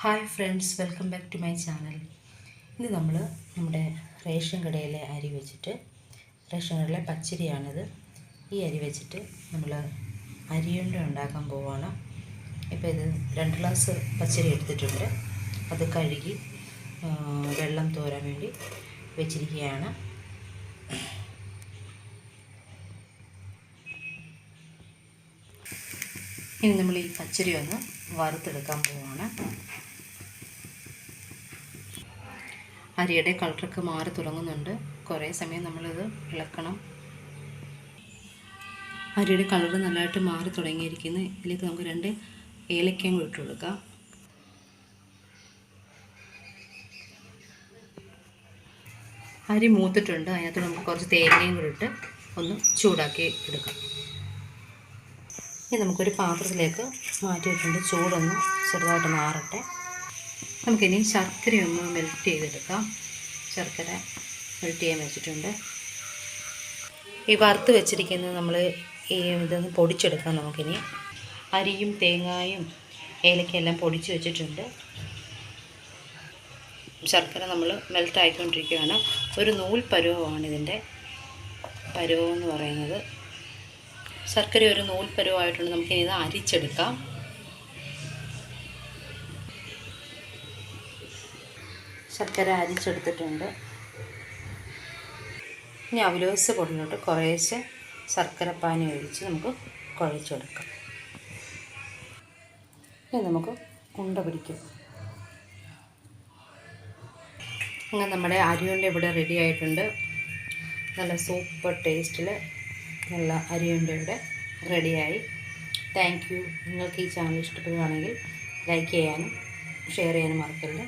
Hi friends welcome back to my channel ഇന്ന് നമ്മൾ നമ്മുടെ റേഷൻ കടയിലെ അരി വെച്ചിട്ട് റേഷൻ കടയിലെ പച്ചരിയാണിത്. ഈ അരി വെച്ചിട്ട് നമ്മൾ അരിയുണ്ട ഉണ്ടാക്കാൻ പോവുകയാണ് ഇപ്പോൾ ഇത് രണ്ട് ഗ്ലാസ് പച്ചരി എടുത്തിട്ടുണ്ട്. അത് കഴുകി വെള്ളം തോരാൻ വേണ്ടി വെച്ചിരിക്കുകയാണ്. ഇനി നമ്മൾ ഈ പച്ചരി ഒന്ന് വറുത്തെടുക്കാൻ പോവാണ്. അരിയുടെ കളറൊക്കെ മാറി തുടങ്ങുന്നുണ്ട്. കുറേ സമയം നമ്മളിത് ഇളക്കണം. അരിയുടെ കളർ നല്ലതായിട്ട് മാറി തുടങ്ങിയിരിക്കുന്നു. ഇതിലേക്ക് നമുക്ക് രണ്ട് ഏലക്കയും കൂടി കൊടുക്കാം. അരി മൂത്തിട്ടുണ്ട്. അതിനകത്ത് നമുക്ക് കുറച്ച് തേങ്ങയും കൂടി ഇട്ട് ഒന്ന് ചൂടാക്കി എടുക്കാം. ഇനി നമുക്കൊരു പാത്രത്തിലേക്ക് മാറ്റി വെച്ചിട്ടുണ്ട് ചൂടൊന്ന് ചെറുതായിട്ട് മാറട്ടെ നമുക്കിനി ശർക്കരയൊന്ന് മെൽറ്റ് ചെയ്തെടുക്കാം. ശർക്കര മെൽറ്റ് ചെയ്യാൻ വെച്ചിട്ടുണ്ട്. ഈ വറുത്ത് വെച്ചിരിക്കുന്നത് നമ്മൾ ഈ ഇതൊന്ന് പൊടിച്ചെടുക്കാം നമുക്കിനി. അരിയും തേങ്ങായും ഏലക്കയെല്ലാം പൊടിച്ച് വെച്ചിട്ടുണ്ട്. ശർക്കര നമ്മൾ മെൽറ്റ് ആയിക്കൊണ്ടിരിക്കുകയാണ്. ഒരു നൂൽ പരുവമാണ് ഇതിന്റെ പരുവം എന്ന് പറയുന്നത്. ശർക്കര ഒരു നൂൽ പരുവമായിട്ടുണ്ട് നമുക്കിനി ഇത് അരിച്ചെടുക്കാം. ശർക്കര അരിച്ചെടുത്തിട്ടുണ്ട്. ഇനി അവലോസ് പൊടിയിലോട്ട് കുറേശ്ശെ ശർക്കര പാനി ഒഴിച്ച് നമുക്ക് കുഴച്ചെടുക്കാം. ഇനി നമുക്ക് ഉണ്ട പിടിക്കും. അങ്ങനെ നമ്മുടെ അരിയുണ്ട ഇവിടെ റെഡി ആയിട്ടുണ്ട്. നല്ല സൂപ്പർ ടേസ്റ്റിൽ നല്ല അരിയുണ്ട ഇവിടെ. റെഡിയായി. താങ്ക് യു നിങ്ങൾക്ക് ഈ ചാനൽ ഇഷ്ടപ്പെടുകയാണെങ്കിൽ ലൈക്ക് ചെയ്യാനും ഷെയർ ചെയ്യാനും മറക്കരുത്.